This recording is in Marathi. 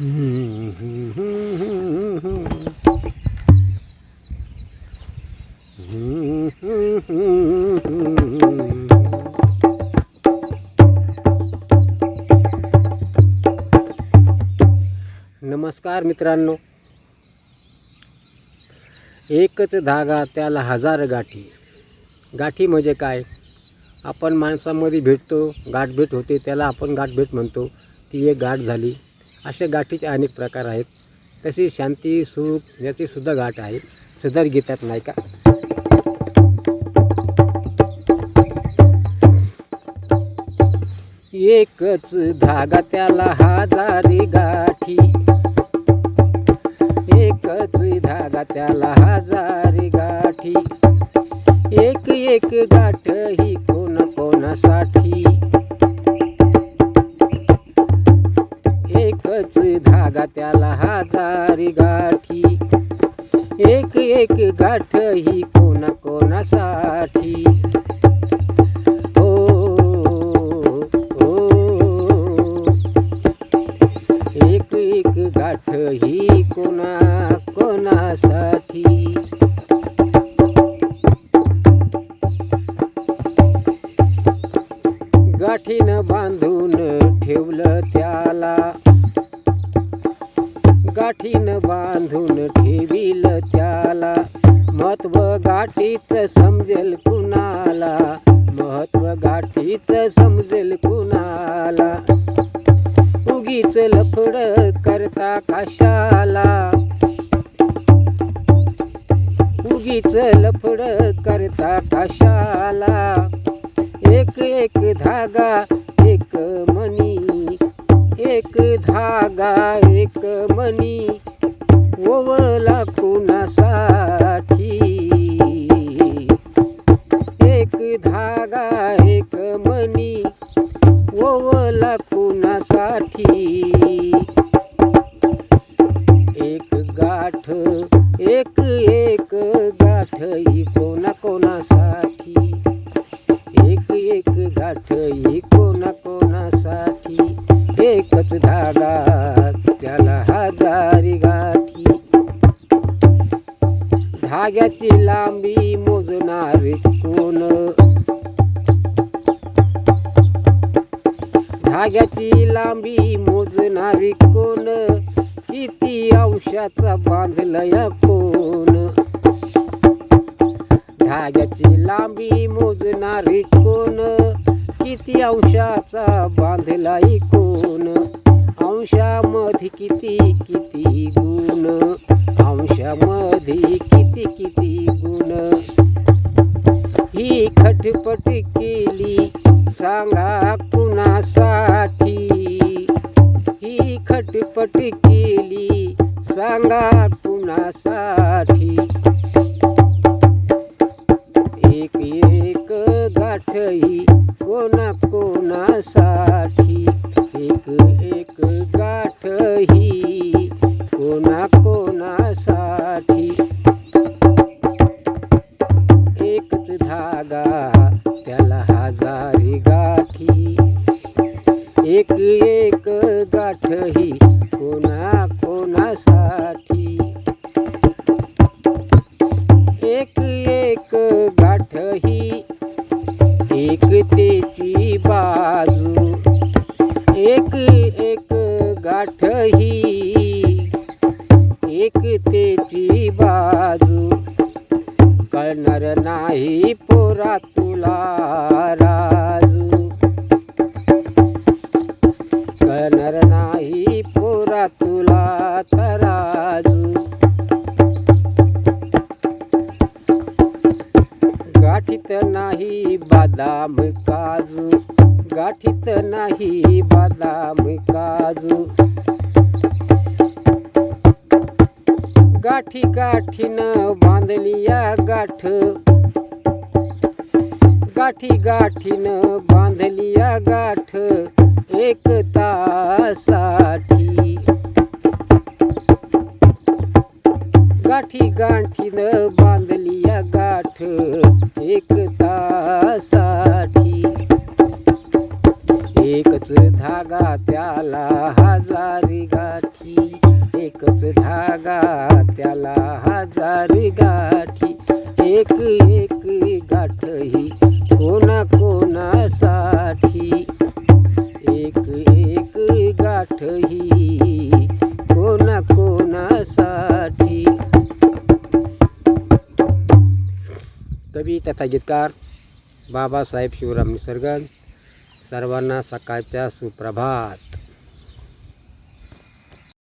नमस्कार मित्रांनो. एकच धागा त्याला हजार गाठी. गाठी म्हणजे काय? आपण माणसामध्ये भेटतो गाठभेट होते त्याला आपण गाठभेट म्हणतो. ती एक गाठ झाली. अशा गाठीचे अनेक प्रकार आहेत. तशी शांती सुख याचीसुद्धा गाठ आहे. सदर गीतात नाही का? एकच धागा त्याला हजारी गाठी. एकच धागा त्याला हजारी गाठी. एक एक गाठी त्याला हजारी गाठी. एक एक गाठ ही कोणा कोणासाठी? ओ, एक एक गाठ ही कोणा कोणासाठी? गाठीनं बांधून गाठीनं बांधून ठेवील त्याला. महत्त्व गाठीत समजेल कुणाला. महत्त्व गाठीत समजेल कुणाला. उगीच लफड करता कशाला? उगीच लफड करता कशाला? एक एक धागा एक धागा एक मनी ओवला कुणासाठी एक धागा एक मनी ओवला कुणासाठी एक गाठ एक एक गाठ ही कोणा कोणासाठी. एक एक गाठ ही धागा त्याला हजारी गाठी. धाग्याची लांबी मोजणार कोण? धाग्याची लांबी मोजणारी कोण? किती अंशाचा बांधलया कोण? धाग्याची लांबी मोजणारी कोण? किती अंशाचा बांधलाय कोण? अंशामध्ये किती किती गुण? अंशामध्ये किती किती गुण? ही खटपट केली सांगा कुणासाठी? ही खटपट केली सांगा कुणासाठी? एक एक गाठही कोणा कोणासाठी? एक एक ही कोणा कोणासाठी एकच धागा त्याला हजारी गाठी. एक एक गाठ ही कोणा कोणासाठी एक एक गाठ ही एकतेची बाजू. एक एक गाठ ही एकतेची बाजू कळणार नाही पोरा तुला राजू. कळणार नाही पोरा तुला तराजू. गाठीत नाही बादाम काजू. गाठीत नाही बदाम काजू. गाठी गाठीनं बांधली या गाठ. गाठी गाठीनं बांधली या गाठ एक तासाठी. गाठी गाठीनं बांधली या गाठ एक तासाठी. एकच धागा त्याला हजारी गाठी. एकच धागा त्याला हजारी गाठी. एक एक गाठ ही कोणा कोणासाठी. एक एक गाठ ही कोणा कोणासाठी. कवी तथा गीतकार बाबासाहेब शिवराम निसर्गन. सर्वांना सकाळच्या सुप्रभात.